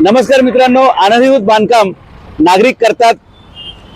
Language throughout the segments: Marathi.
नमस्कार मित्रांनो अनधिकृत बांधकाम नागरिक करतात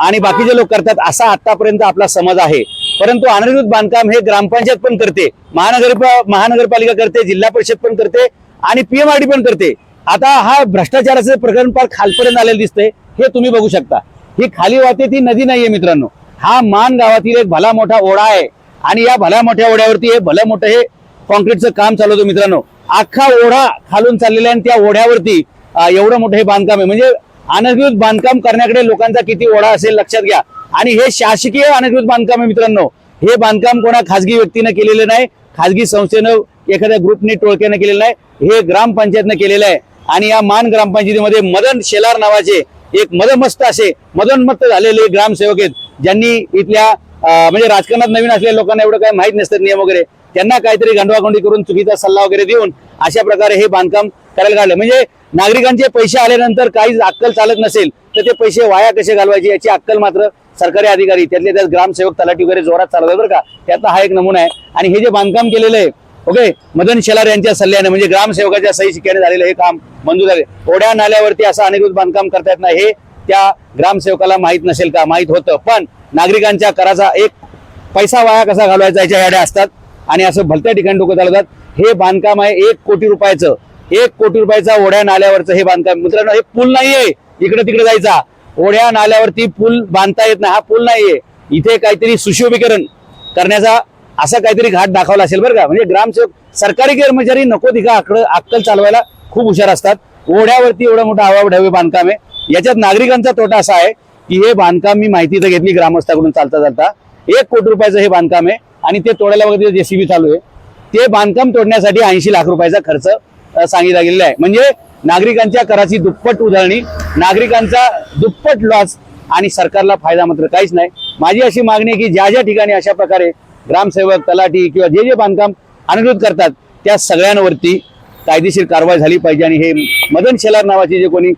आणि बाकीचे लोक करतात असा आतापर्यंत आपला समज आहे. परंतु अनधिकृत बांधकाम हे ग्रामपंचायत पण करते महानगर महानगरपालिका करते जिल्हा परिषद पण करते आणि पीएमआरडी पण करते. आता हा भ्रष्टाचाराचं प्रकरण फार खालपर्यंत आलेलं दिसतंय हे तुम्ही बघू शकता. ही खाली वाहते ती नदी नाहीये मित्रांनो. हा मान गावातील एक भला मोठा ओढा आहे आणि या भल्या मोठ्या ओढ्यावरती हे भलं मोठं हे कॉन्क्रीटचं काम चालवतो मित्रांनो. अख्खा ओढा खालून चाललेला आहे आणि त्या ओढ्यावरती एवढं मोठं हे बांधकाम आहे. म्हणजे अनधिकृत बांधकाम करण्याकडे लोकांचा किती ओढा असेल लक्षात घ्या. आणि हे शासकीय अनधिकृत बांधकाम आहे मित्रांनो. हे बांधकाम कोणा खाजगी व्यक्तीनं केलेलं नाही. खाजगी संस्थेनं एखाद्या ग्रुपने टोळक्यानं केलेलं नाही. हे ग्रामपंचायतनं केलेलं आहे. आणि या मान ग्रामपंचायतीमध्ये मदन शेलार नावाचे एक मदमस्त असे मदनमस्त झालेले ग्रामसेवक आहेत. ज्यांनी इथल्या म्हणजे राजकारणात नवीन असलेल्या लोकांना एवढं काही माहीत नसतं नियम वगैरे. त्यांना काहीतरी गंडवागंडी करून चुकीचा सल्ला वगैरे देऊन अशा प्रकारे हे बांधकाम करायला काढलं म्हणजे नागरिकांचे पैसे आल्यानंतर काही अक्कल चालत नसेल तर ते पैसे वाया कसे घालवायचे याची अक्कल मात्र सरकारी अधिकारी त्यातले त्यात ग्रामसेवक तलाठी वगैरे जोरात चालवतात बरं का. त्यातला हा एक नमुना आहे. आणि हे जे बांधकाम केलेलं आहे ओके मदन शेलार यांच्या सल्ल्याने म्हणजे ग्रामसेवकाच्या सही शिक्याने झालेलं हे काम मंजूर झाले. ओढ्या नाल्यावरती असं अनिरुद्ध बांधकाम करता येत नाही हे त्या ग्रामसेवकाला माहीत नसेल का? माहीत होतं. पण नागरिकांच्या कराचा एक पैसा वाया कसा घालवायचा याच्या याड्या असतात. आणि असं भलत्या ठिकाणी डोकं चालवतात. हे बांधकाम आहे एक कोटी रुपयाचं. एक कोटी रुपयाचा ओढ्या नाल्यावरचं हे बांधकाम. मित्रांनो हे पूल नाहीये. इकडे तिकडे जायचा. ओढ्या नाल्यावरती पूल बांधता येत नाही. हा पूल नाहीये. इथे काहीतरी सुशोभीकरण करण्याचा असा काहीतरी घाट दाखवला असेल बरं का. म्हणजे ग्रामसेवक सरकारी कर्मचारी नको तिका आकडं अक्कल चालवायला खूप हुशार असतात. ओढ्यावरती एवढं मोठं हवाढावे बांधकाम आहे. याच्यात नागरिकांचा तोटा असा आहे की हे बांधकाम मी माहिती तर घेतली ग्रामस्थाकडून चालता चालता. एक कोटी रुपयाचं हे बांधकाम आहे आणि ते तोडायला वगैरे जेसीबी चालू आहे. ते बांधकाम तोडण्यासाठी ऐंशी लाख रुपयाचा खर्च सांगितला गेलेला आहे. म्हणजे नागरिकांच्या कराची दुप्पट उधळणी नागरिकांचा दुप्पट लॉस आणि सरकारला फायदा मात्र काहीच नाही. माझी अशी मागणी आहे की ज्या ज्या ठिकाणी अशा प्रकारे ग्रामसेवक तलाठी किंवा जे जे बांधकाम अनुकृत करतात त्या सगळ्यांवरती कायदेशीर कारवाई झाली पाहिजे. आणि हे मदन शेलार नावाचे जे कोणी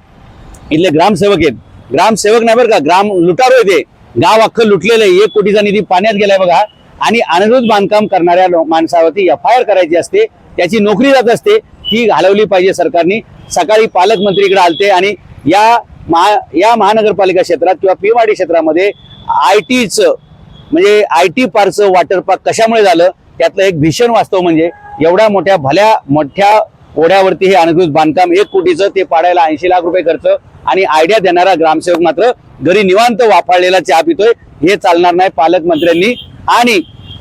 इथले ग्रामसेवक आहेत ग्रामसेवक नाही बरं का ग्राम लुटारो आहे ते. गाव अख्खं लुटलेलं आहे. एक कोटीचा निधी पाण्यात गेलाय बघा. आणि अनधिकृत बांधकाम करणाऱ्या लो- माणसावरती एफ आय आर करायची असते. त्याची नोकरी जात असते. ती घालवली पाहिजे सरकारने. सकाळी पालकमंत्रीकडे आलते आणि या महा या महानगरपालिका क्षेत्रात किंवा पिवाडी क्षेत्रामध्ये आय टीचं म्हणजे आय टी पार्कचं वॉटर पार्क कशामुळे झालं? त्यातलं एक भीषण वास्तव म्हणजे एवढ्या मोठ्या भल्या मोठ्या ओढ्यावरती हे अनधिकृत बांधकाम एक कोटीचं ते पाडायला ऐंशी लाख रुपये खर्च आणि आयडिया देणारा ग्रामसेवक मात्र घरी निवांत वाफाळलेला चहा पितोय. हे चालणार नाही पालकमंत्र्यांनी. आणि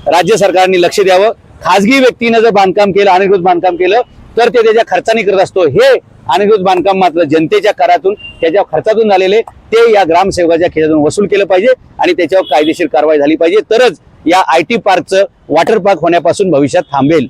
राज्य सरकारने लक्ष द्यावं. खाजगी व्यक्तीनं जर बांधकाम केलं अनधिकृत बांधकाम केलं तर ते त्याच्या खर्चाने करत असतो. हे अनधिकृत बांधकाम मात्र जनतेच्या करातून त्याच्या खर्चातून झालेले ते या ग्रामसेवकाच्या खेळातून वसूल केलं पाहिजे आणि त्याच्यावर कायदेशीर कारवाई झाली पाहिजे. तरच या आय टी पार्कचं वॉटर पार्क होण्यापासून भविष्यात थांबेल.